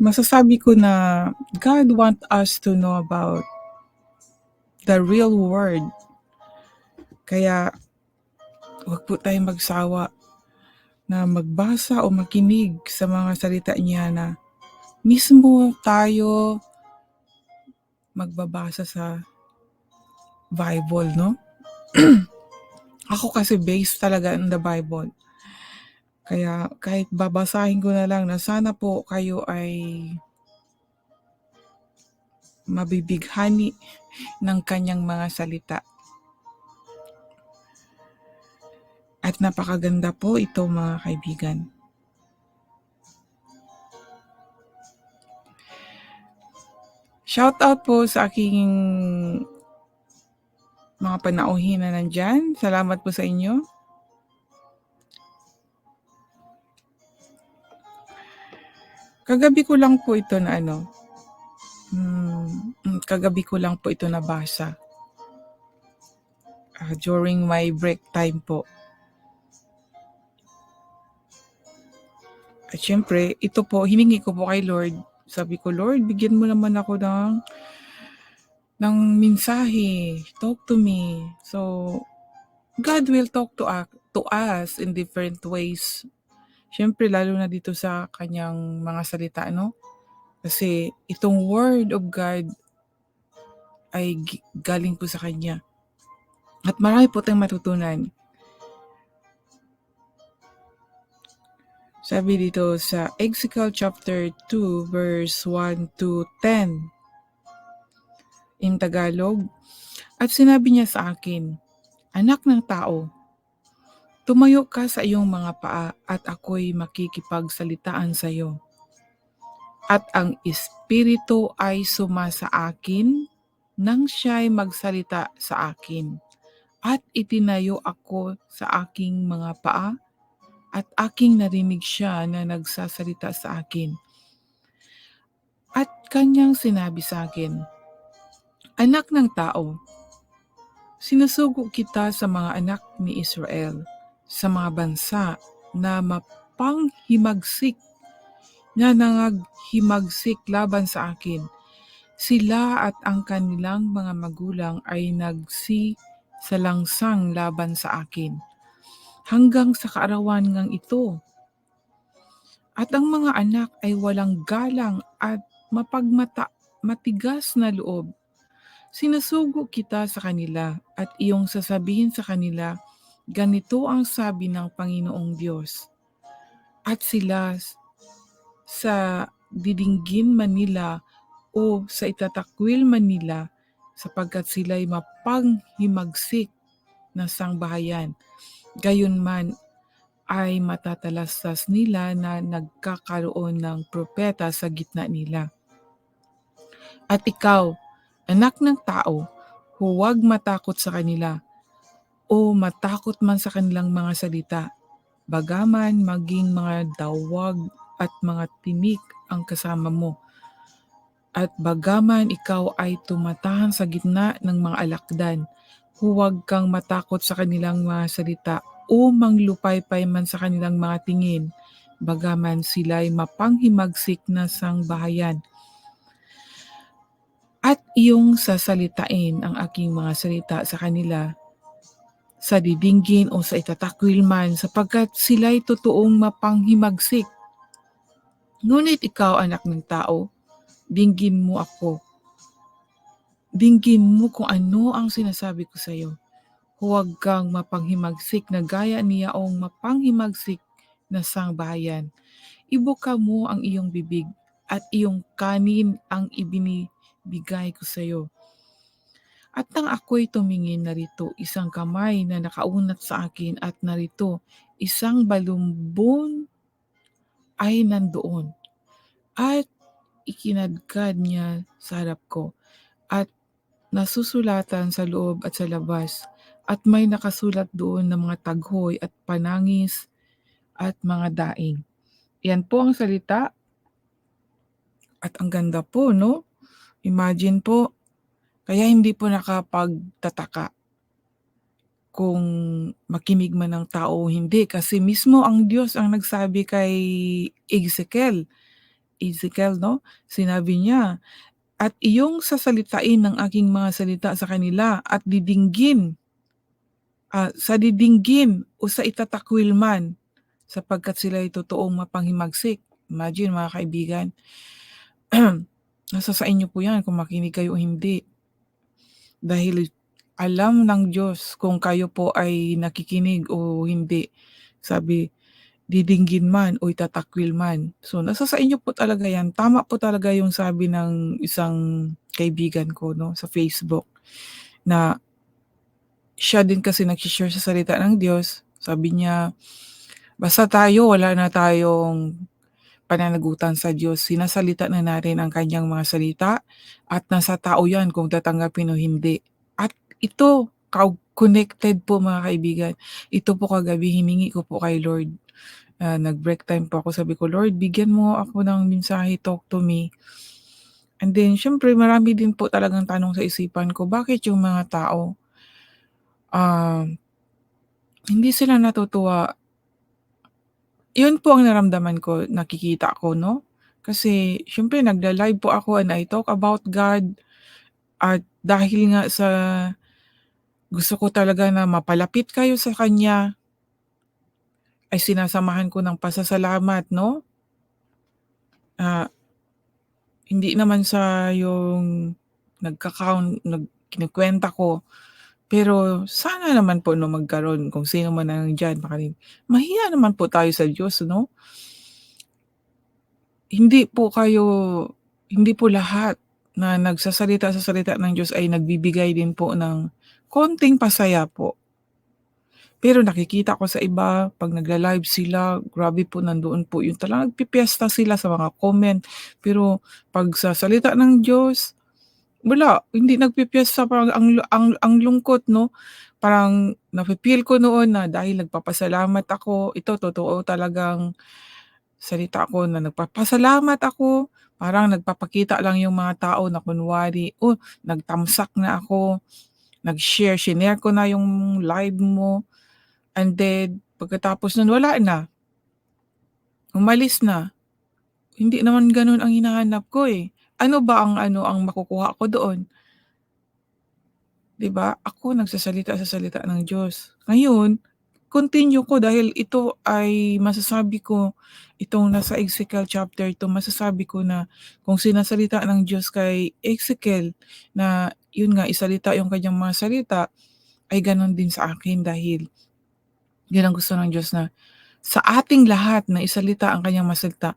masasabi ko na God want us to know about the real word. Kaya huwag po tayong magsawa na magbasa o makinig sa mga salita niya na mismo tayo magbabasa sa Bible, no? Ako kasi based talaga in the Bible. Kaya kahit babasahin ko na lang na sana po kayo ay mabibighani ng kanyang mga salita. At napakaganda po ito mga kaibigan. Shout out po sa aking mga panauhin na nandyan. Salamat po sa inyo. Kagabi ko lang po ito na ano, hmm, kagabi ko lang po ito nabasa. Uh, during my break time po. At syempre, ito po, hiningi ko po kay Lord. Sabi ko, Lord, bigyan mo naman ako ng ng mensahe. Talk to me. So, God will talk to, to us in different ways. Siyempre, lalo na dito sa kanyang mga salita, no? Kasi itong word of God ay galing po sa kanya. At marami po tayong matutunan. Sabi dito sa Ezekiel chapter 2 verse 1 to 10 in Tagalog. At sinabi niya sa akin, Anak ng tao, Tumayo ka sa iyong mga paa at ako'y makikipagsalitaan sa iyo. At ang Espiritu ay suma sa akin nang siya'y magsalita sa akin. At itinayo ako sa aking mga paa at aking narinig siya na nagsasalita sa akin. At kanyang sinabi sa akin, Anak ng tao, sinusugo kita sa mga anak ni Israel sa mga bansa na mapanghimagsik na nangaghimagsik laban sa akin. Sila at ang kanilang mga magulang ay nagsi sa langsang laban sa akin. Hanggang sa kaarawan ngang ito. At ang mga anak ay walang galang at mapagmata, matigas na loob. Sinusugo kita sa kanila at iyong sasabihin sa kanila, Ganito ang sabi ng Panginoong Diyos. At sila sa didinggin Manila o sa itatakwil Manila sapagkat sila'y mapanghimagsik na sangbahayan. Gayunman ay matatalastas nila na nagkakaroon ng propeta sa gitna nila. At ikaw, anak ng tao, huwag matakot sa kanila o matakot man sa kanilang mga salita, bagaman maging mga dawag at mga tinik ang kasama mo. At bagaman ikaw ay tumatahan sa gitna ng mga alakdan, huwag kang matakot sa kanilang mga salita o manglupaypay man sa kanilang mga tingin, bagaman sila'y mapanghimagsik na sang bahayan. At iyong sasalitain ang aking mga salita sa kanila sa didinggin o sa itatakwil man sapagkat sila'y totoong mapanghimagsik. Ngunit ikaw anak ng tao, dinggin mo ako. Dinggin mo kung ano ang sinasabi ko sa iyo. Huwag kang mapanghimagsik na gaya niyaong mapanghimagsik na sangbahayan. Ibuka mo ang iyong bibig at iyong kanin ang ibinibigay ko sa iyo at nang ako'y tumingin, narito isang kamay na nakaunat sa akin at narito isang balumbon ay nandoon. At ikinadkad niya sa harap ko at nasusulatan sa loob at sa labas at may nakasulat doon ng mga taghoy at panangis at mga daing. Yan po ang salita. At ang ganda po, no? Imagine po, kaya hindi po nakapagtataka kung makinig man ng tao o hindi kasi mismo ang Diyos ang nagsabi kay Ezekiel, Ezekiel 'no, sinabi niya, "At iyong sasalitain ng aking mga salita sa kanila at didinggin" ah, "sa didinggin o sa itatakwil man, sapagkat sila'y totoong mapanghimagsik." Imagine mga kaibigan. Nasa sa inyo po 'yan kung makinig kayo o hindi. Dahil alam ng Diyos kung kayo po ay nakikinig o hindi. Sabi, didinggin man o itatakwil man. So, nasa sa inyo po talaga 'yan. Tama po talaga yung sabi ng isang kaibigan ko 'no, sa Facebook, na siya din kasi nagshi-share sa salita ng Diyos. Sabi niya, basta tayo wala na tayong pananagutan sa Diyos, sinasalita na natin ang kanyang mga salita at nasa tao 'yan kung tatanggapin o hindi. At ito, connected po mga kaibigan. Ito po kagabi hiningi ko po kay Lord. Ah, nag-break time po ako, sabi ko, "Lord, bigyan mo ako ng mensahe, talk to me." And then siyempre marami din po talagang tanong sa isipan ko, bakit yung mga tao um, hindi sila natutuwa? Yun po ang naramdaman ko, nakikita ko 'no. Kasi siyempre nagla-live po ako and I talk about God at dahil nga sa gusto ko talaga na mapalapit kayo sa Kanya ay sinasamahan ko ng pasasalamat 'no. Ah hindi naman sa yung nagka-count nag kinukuwenta ko. Pero sana naman po 'no magkaroon kung sino man ang nandiyan makinig. Mahiya naman po tayo sa Diyos 'no. Hindi po kayo hindi po lahat na nagsasalita sa salita ng Diyos ay nagbibigay din po ng konting pasaya po. Pero nakikita ko sa iba 'pag nagla-live sila, grabe po nandoon po yung talagang nagpipiyesta sila sa mga comment. Pero 'pag sa salita ng Diyos, wala, hindi nagpipiyesta parang ang ang ang lungkot 'no. Parang nafi-feel ko noon na dahil nagpapasalamat ako, ito totoo talagang salita ko na nagpapasalamat ako, parang nagpapakita lang yung mga tao na kunwari, "Oh, nagtamsak na ako, nag-share, shinare ko na yung live mo." And then pagkatapos nun wala na. Umalis na. Hindi naman gano'n ang hinahanap ko, eh. Ano ba ang ano, ang makukuha ko doon? 'Di ba? Ako nagsasalita sa salita ng Diyos. Ngayon, continue ko dahil ito ay masasabi ko, itong nasa Ezekiel chapter 2, masasabi ko na kung sinasalita ng Diyos kay Ezekiel na yun nga isalita yung kanyang mga salita, ay gano'n din sa akin dahil yun ang gusto ng Diyos na sa ating lahat na isalita ang kanyang mga salita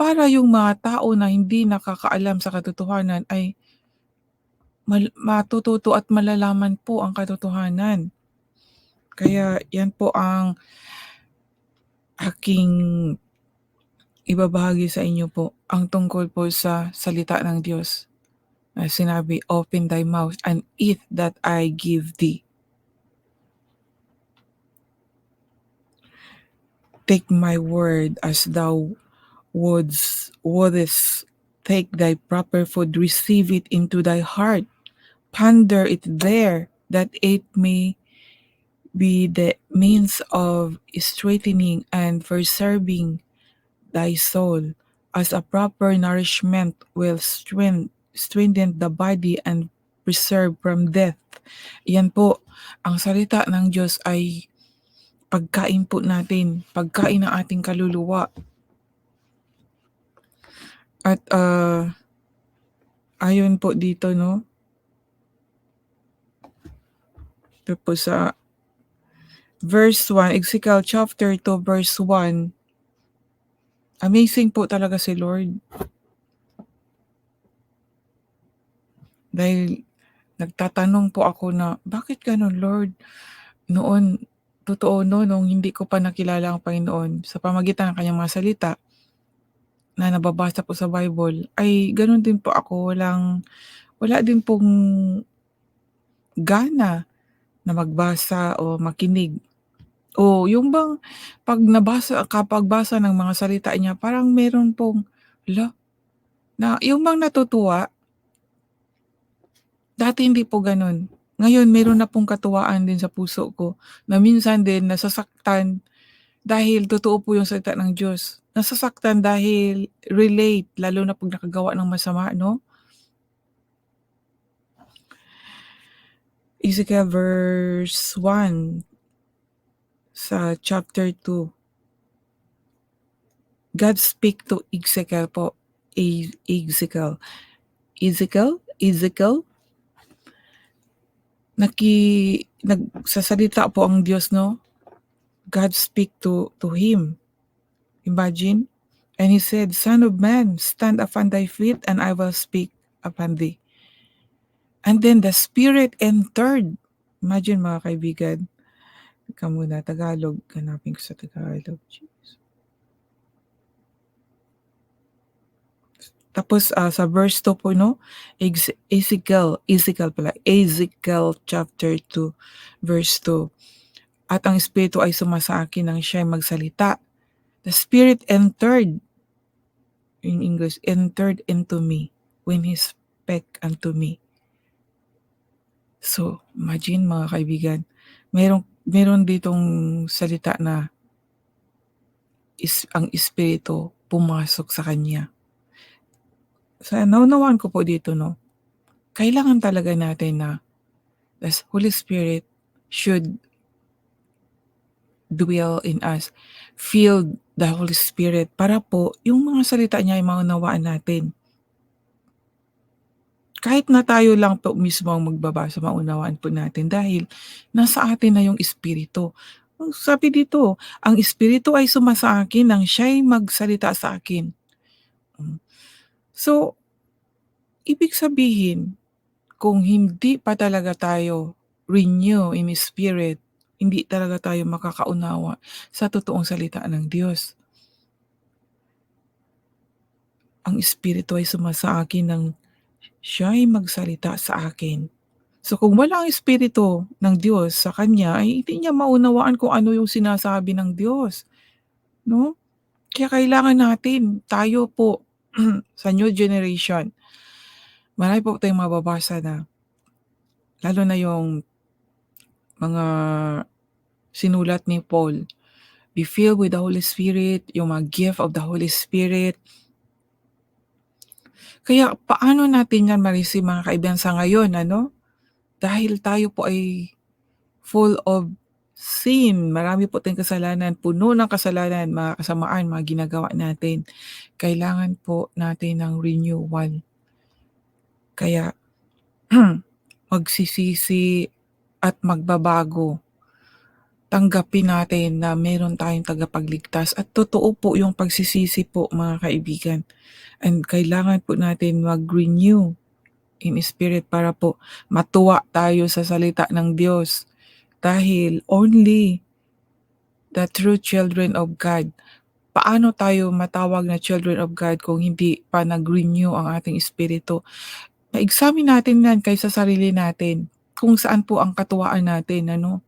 para yung mga tao na hindi nakakaalam sa katotohanan ay mal matututo at malalaman po ang katotohanan. Kaya yan po ang aking ibabahagi sa inyo po, ang tungkol po sa salita ng Diyos. Na sinabi, "Open thy mouth and eat that I give thee." Take my word as thou wouldst wouldest take thy proper food, receive it into thy heart, ponder it there, that it may be the means of straightening and preserving thy soul, as a proper nourishment will strength strengthen the body and preserve from death. Yan po, ang salita ng Diyos ay pagkain po natin, pagkain ng ating kaluluwa. At, ah ayon po dito 'no po sa verse 1, Ezekiel chapter 2 verse 1. Amazing po talaga si Lord. Dahil nagtatanong po ako na, "Bakit gano'n Lord?" Noon, totoo 'no, nung hindi ko pa nakilala ang Panginoon sa pamamagitan ng kanyang mga salita na nababasa po sa Bible, ay gano'n din po ako, walang wala din pong gana na magbasa o makinig. O yung bang 'pag nabasa kapag basa ng mga salita niya parang meron pong, hala, na yung bang natutuwa. Dati hindi po gano'n. Ngayon meron na pong katuwaan din sa puso ko na minsan din nasasaktan dahil totoo po yung salita ng Diyos. Nasasaktan dahil relate lalo na 'pag nakagawa ng masama 'no? Ezekiel verse 1 sa chapter 2. God speak to Ezekiel po. E Ezekiel. Ezekiel? Ezekiel? Naki nagsasalita po ang Diyos 'no? God speak to to him. Imagine? And he said, Son of man, stand upon thy feet and I will speak upon thee. And then the Spirit entered. Imagine mga kaibigan. Teka muna, Tagalog. Hanapin ko sa Tagalog. Jeez. Tapos uh, sa verse 2 po, no? Ezekiel, Ezekiel pala, Ezekiel chapter 2, verse 2. At ang Espiritu ay sumasa akin nang siya magsalita. The Spirit entered, in English, entered into me when He spake unto me. So, imagine mga kaibigan, meron, meron ditong salita na is, ang Espiritu pumasok sa Kanya. Sa naunawaan ko po dito, no, kailangan talaga natin na the Holy Spirit should dwell in us. Feel the Holy Spirit para po yung mga salita niya ay maunawaan natin. Kahit na tayo lang po mismo ang magbabasa, maunawaan po natin dahil nasa atin na yung Espiritu. Sabi dito, ang Espiritu ay sumasa akin nang siya'y magsalita sa akin. Hmm. So, ibig sabihin, kung hindi pa talaga tayo renew in Spirit, hindi talaga tayo makakaunawa sa totoong salita ng Diyos. Ang Espiritu ay sumasa akin nang siya'y magsalita sa akin. So kung wala ang Espiritu ng Diyos sa Kanya, ay hindi niya maunawaan kung ano yung sinasabi ng Diyos. No? Kaya kailangan natin, tayo po, sa new generation, marami po tayong mababasa na, lalo na yung mga sinulat ni Paul, be filled with the Holy Spirit, yung mga gift of the Holy Spirit, kaya paano natin yan ma-receive mga kaibigan sa ngayon, ano? Dahil tayo po ay full of sin, marami po tayong kasalanan, puno ng kasalanan, mga kasamaan, mga ginagawa natin. Kailangan po natin ng renewal. Kaya magsisisi at magbabago. Tanggapin natin na meron tayong tagapagligtas at totoo po yung pagsisisi po mga kaibigan. And kailangan po natin mag-renew in spirit para po matuwa tayo sa salita ng Diyos. Dahil only the true children of God, paano tayo matawag na children of God kung hindi pa nag-renew ang ating espiritu? Na-examine natin yan kaysa sarili natin kung saan po ang katuwaan natin. Ano?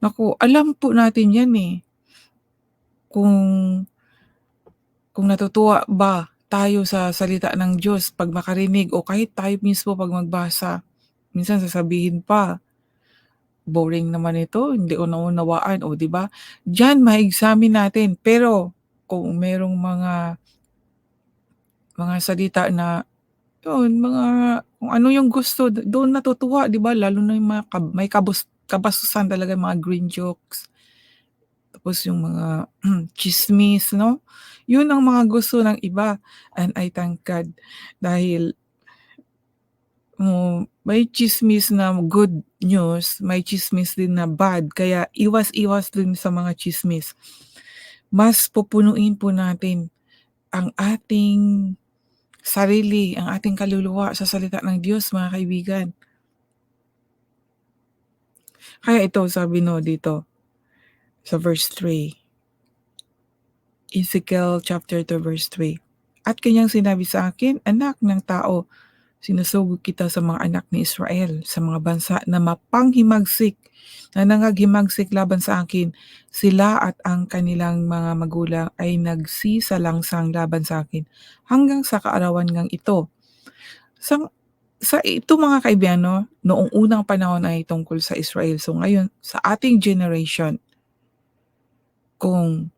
Naku, alam po natin yan eh. Kung kung natutuwa ba tayo sa salita ng Diyos 'pag makarinig o kahit tayo mismo 'pag magbasa. Minsan sasabihin pa, "Boring naman ito, hindi ko naunawaan." O 'di ba? Diyan ma-examine natin. Pero kung merong mga mga salita na yun, mga kung ano yung gusto, doon natutuwa 'di ba? Lalo na yung mga kab may kabus kabastusan talaga mga green jokes. Tapos yung mga chismis 'no? Yun ang mga gusto ng iba and I thank God dahil um, may chismis na good news, may chismis din na bad, kaya iwas-iwas din sa mga chismis. Mas pupunuin po natin ang ating sarili, ang ating kaluluwa sa salita ng Diyos, mga kaibigan. Kaya ito, sabi no dito, sa verse 3, Ezekiel chapter 2 verse 3. At kanyang sinabi sa akin, Anak ng tao, sinusugod kita sa mga anak ni Israel, sa mga bansa na mapanghimagsik, na nangaghimagsik laban sa akin. Sila at ang kanilang mga magulang ay nagsisalangsang laban sa akin hanggang sa kaarawan ngang ito. Sa, sa ito mga kaibigan, no, noong unang panahon ay tungkol sa Israel. So ngayon, sa ating generation, kung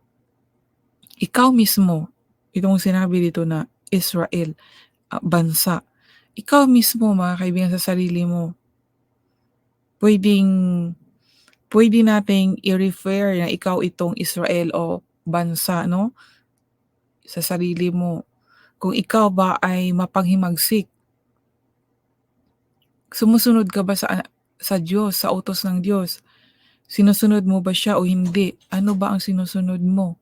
ikaw mismo, itong sinabi dito na Israel, ah, bansa, ikaw mismo mga kaibigan sa sarili mo, puwedeng puwede nating i-refer na ikaw itong Israel o bansa 'no, sa sarili mo. Kung ikaw ba ay mapanghimagsik. Sumusunod ka ba sa sa Diyos, sa utos ng Diyos? Sinusunod mo ba siya o hindi? Ano ba ang sinusunod mo?